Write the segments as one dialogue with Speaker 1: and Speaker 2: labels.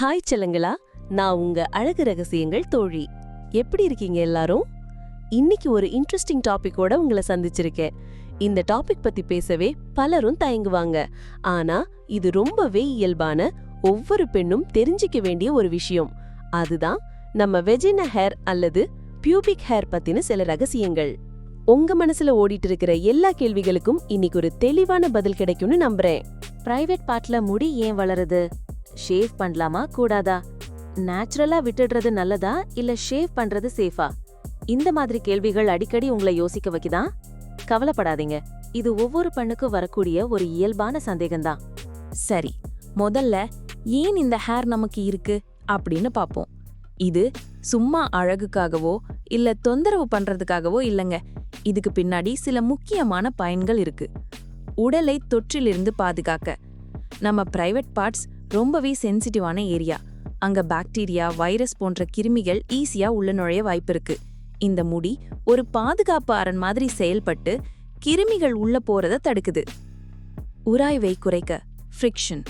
Speaker 1: Hi செல்லங்களா. நான் உங்க அழகு ரகசியங்கள் தோழி. எப்படி இருக்கீங்க எல்லாரும்? இன்னைக்கு ஒரு இன்ட்ரெஸ்டிங் டாபிக்கோட உங்களை சந்திச்சிருக்கேன். இந்த டாபிக் பத்தி பேசவே பலரும் தயங்குவாங்க. ஆனா இது ரொம்பவே இயல்பான ஒவ்வொரு பெண்ணும் தெரிஞ்சிக்க வேண்டிய ஒரு விஷயம். அதுதான் நம்ம வெஜின ஹேர் அல்லது பியூபிக் ஹேர் பத்தின சில ரகசியங்கள். உங்க மனசுல ஓடிட்டு இருக்கிற எல்லா கேள்விகளுக்கும் இன்னைக்கு ஒரு தெளிவான பதில் கிடைக்கும்னு நம்புறேன்.
Speaker 2: பிரைவேட் பார்ட்ல முடி ஏன் வளருது? ஷேவ் பண்ணலாமா கூடாதா? நேச்சுரலா விட்டுடுறது நல்லதா இல்ல ஷேவ் பண்றது சேஃபா? இந்த மாதிரி கேள்விகள் அடிக்கடி உங்களை யோசிக்க வைக்குதா? கவலைப்படாதீங்க. இது ஒவ்வொரு பெண்ணுக்கும் வரக்கூடிய ஒரு இயல்பான சந்தேகம்தான். சரி முதல்ல ஏன் இந்த ஹேர் நமக்கு இருக்கு அப்படின்னு பாப்போம். இது சும்மா அழகுக்காகவோ இல்ல தொந்தரவு பண்றதுக்காகவோ இல்லைங்க. இதுக்கு பின்னாடி சில முக்கியமான பயன்கள் இருக்கு. உடலை தொற்றிலிருந்து பாதுகாக்க. நம்ம பிரைவேட் பார்ட்ஸ் ரொம்பவே சென்சிட்டிவான ஏரியா. அங்க பாக்டீரியா வைரஸ் போன்ற கிருமிகள் ஈஸியா உள்ள நுழைய வாய்ப்பிருக்கு. இந்த முடி ஒரு பாதுகாப்பு அரண் மாதிரி செயல்பட்டு கிருமிகள் உள்ள போறத தடுக்குது. உராய்வை குறைக்க ஃப்ரிக்ஷன்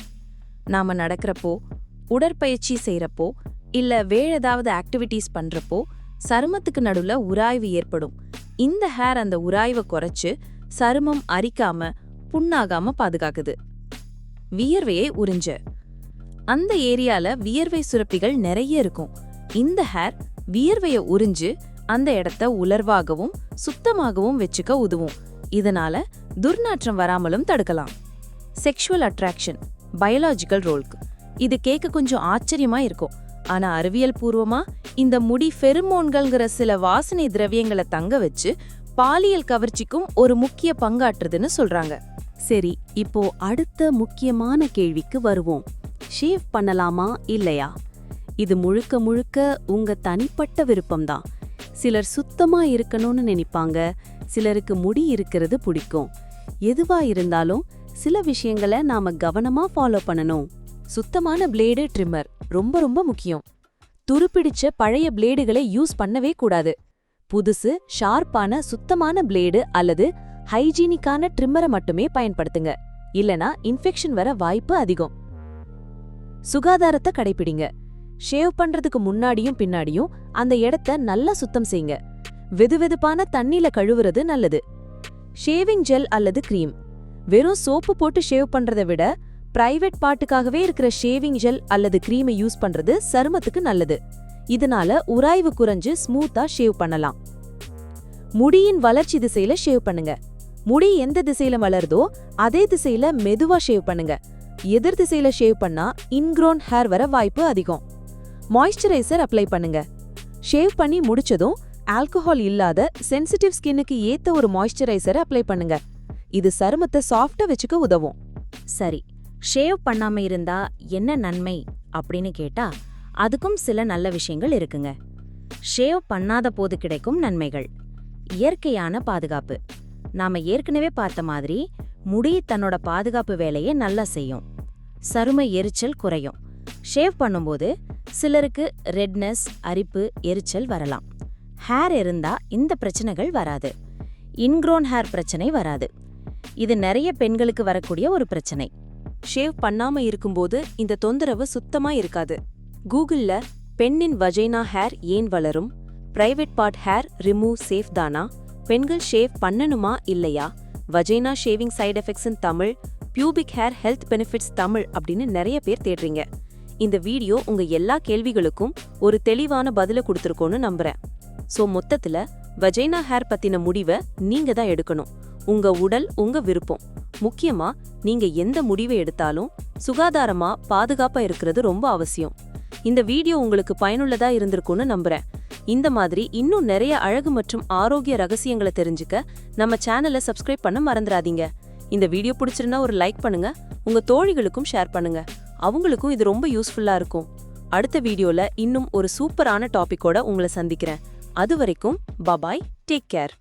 Speaker 2: நாம நடக்கிறப்போ உடற்பயிற்சி செய்யறப்போ இல்ல வேற ஏதாவது ஆக்டிவிட்டீஸ் பண்றப்போ சருமத்துக்கு நடுவுல உராய்வு ஏற்படும். இந்த ஹேர் அந்த உராய்வை குறைச்சு சருமம் அரிக்காம புண்ணாகாம பாதுகாக்குது. வியர்வையை உறிஞ்ச. அந்த ஏரியால வியர்வை சுரப்பிகள் நிறைய இருக்கும். இந்த ஹேர் வியர்வைய உறிஞ்சு அந்த இடத்த உலர்வாகவும் சுத்தமாகவும் வச்சுக்க உதவும். இதனால துர்நாற்றம் வராமலும் தடுக்கலாம். செக்ஷுவல் அட்ராக்ஷன் பயாலாஜிக்கல் ரோல்க்கு இது கேட்க கொஞ்சம் ஆச்சரியமா இருக்கும். ஆனா அறிவியல் பூர்வமா இந்த முடி ஃபெருமோன்கள்ங்கிற சில வாசனை திரவியங்களை தங்க வச்சு பாலியல் கவர்ச்சிக்கும் ஒரு முக்கிய பங்காற்றுதுன்னு சொல்றாங்க.
Speaker 1: சரி இப்போ அடுத்த முக்கியமான கேள்விக்கு வருவோம். ஷேவ் பண்ணலாமா இல்லையா? இது முழுக்க முழுக்க உங்க தனிப்பட்ட விருப்பம்தான். சிலர் சுத்தமா இருக்கணும்னு நினைப்பாங்க. சிலருக்கு முடி இருக்கிறது பிடிக்கும். எதுவா இருந்தாலும் சில விஷயங்களை நாம கவனமா ஃபாலோ பண்ணணும்.
Speaker 2: சுத்தமான பிளேடு ட்ரிம்மர் ரொம்ப ரொம்ப முக்கியம். துருப்பிடிச்ச பழைய பிளேடுகளை யூஸ் பண்ணவே கூடாது. புதுசு ஷார்ப்பான சுத்தமான பிளேடு அல்லது ஹைஜீனிக்கான ட்ரிம்மரை மட்டுமே பயன்படுத்துங்க. இல்லனா இன்ஃபெக்ஷன் வர வாய்ப்பு அதிகம். சுகாதாரத்தை கடைபிடிங்க ஷேவ் பண்றதுக்கு முன்னாடியும் பின்னாடியும் அந்த இடத்த நல்லா சுத்தம் செய்யுங்க வெதுவெதுப்பான தண்ணியில கழுவுறது நல்லது. ஷேவிங் ஜெல் அல்லது க்ரீம் வெறும் சோப்பு போட்டு ஷேவ் பண்றதை விட பிரைவேட் பாட்டுக்காகவே இருக்கிற ஷேவிங் ஜெல் அல்லது க்ரீமை யூஸ் பண்றது சருமத்துக்கு நல்லது. இதனால உராய்வு குறைஞ்சு ஸ்மூத்தா ஷேவ் பண்ணலாம். முடியின் வளர்ச்சி திசையில ஷேவ் பண்ணுங்க. முடி எந்த திசையில வளருதோ அதே திசையில மெதுவா ஷேவ் பண்ணுங்க. எதிர் திசையில ஷேவ் பண்ணா இன்க்ரோன் ஹேர் வர வாய்ப்பு அதிகம். மாய்ஸ்சரைசர் அப்ளை பண்ணுங்க. ஷேவ் பண்ணி முடிச்சதும் ஆல்கஹால் இல்லாத சென்சிட்டிவ் ஸ்கின்னுக்கு ஏத்த ஒரு மாய்ஸ்சரைசரை அப்ளை பண்ணுங்க. இது சருமத்தை சாஃப்டா வச்சுக்க உதவும். சரி ஷேவ் பண்ணாம இருந்தா என்ன நன்மை அப்படின்னு கேட்டா அதுக்கும் சில நல்ல விஷயங்கள் இருக்குங்க. ஷேவ் பண்ணாத போது கிடைக்கும் நன்மைகள். இயற்கையான பாதுகாப்பு. நாம ஏற்கனவே பார்த்த மாதிரி முடி தன்னோட பாதுகாப்பு வேலையை நல்லா செய்யும். சரும எரிச்சல் குறையும். ஷேவ் பண்ணும்போது சிலருக்கு ரெட்னஸ் அரிப்பு எரிச்சல் வரலாம். ஹேர் இருந்தா இந்த பிரச்சனைகள் வராது. இன்க்ரோன் ஹேர் பிரச்சனை வராது. இது நிறைய பெண்களுக்கு வரக்கூடிய ஒரு பிரச்சனை. ஷேவ் பண்ணாம இருக்கும்போது இந்த தொந்தரவு சுத்தமா இருக்காது. கூகுள்ல பெண்ணின் வஜைனா ஹேர் ஏன் வளரும்? Private part hair remove safe தானா? பெண்கள் ஷேவ் பண்ணணுமா இல்லையா? Vagina shaving side effects Tamil pubic hair health benefits Tamil அப்படின்னு நிறைய பேர் தேடுறீங்க. இந்த வீடியோ உங்க எல்லா கேள்விகளுக்கும் ஒரு தெளிவான பதில கொடுத்துருக்கோன்னு நம்புறேன். சோ மொத்தத்துல வஜைனா ஹேர் பத்தின முடிவை நீங்க தான் எடுக்கணும். உங்க உடல் உங்க விருப்பம். முக்கியமா நீங்க எந்த முடிவை எடுத்தாலும் சுகாதாரமா பாதுகாப்பா இருக்கிறது ரொம்ப அவசியம். இந்த வீடியோ உங்களுக்கு பயனுள்ளதா இருந்திருக்கும்னு நம்புறேன். இந்த மாதிரி இன்னும் நிறைய அழகு மற்றும் ஆரோக்கிய ரகசியங்களை தெரிஞ்சுக்க நம்ம சேனலை சப்ஸ்கிரைப் பண்ண மறந்துடாதீங்க. இந்த வீடியோ பிடிச்சிருந்தா ஒரு லைக் பண்ணுங்க உங்க தோழிகளுக்கும் ஷேர் பண்ணுங்க. அவங்களுக்கும் இது ரொம்ப யூஸ்ஃபுல்லா இருக்கும். அடுத்த வீடியோல இன்னும் ஒரு சூப்பரான டாபிக்கோட உங்களை சந்திக்கிறேன். அது வரைக்கும் பபாய் டேக் கேர்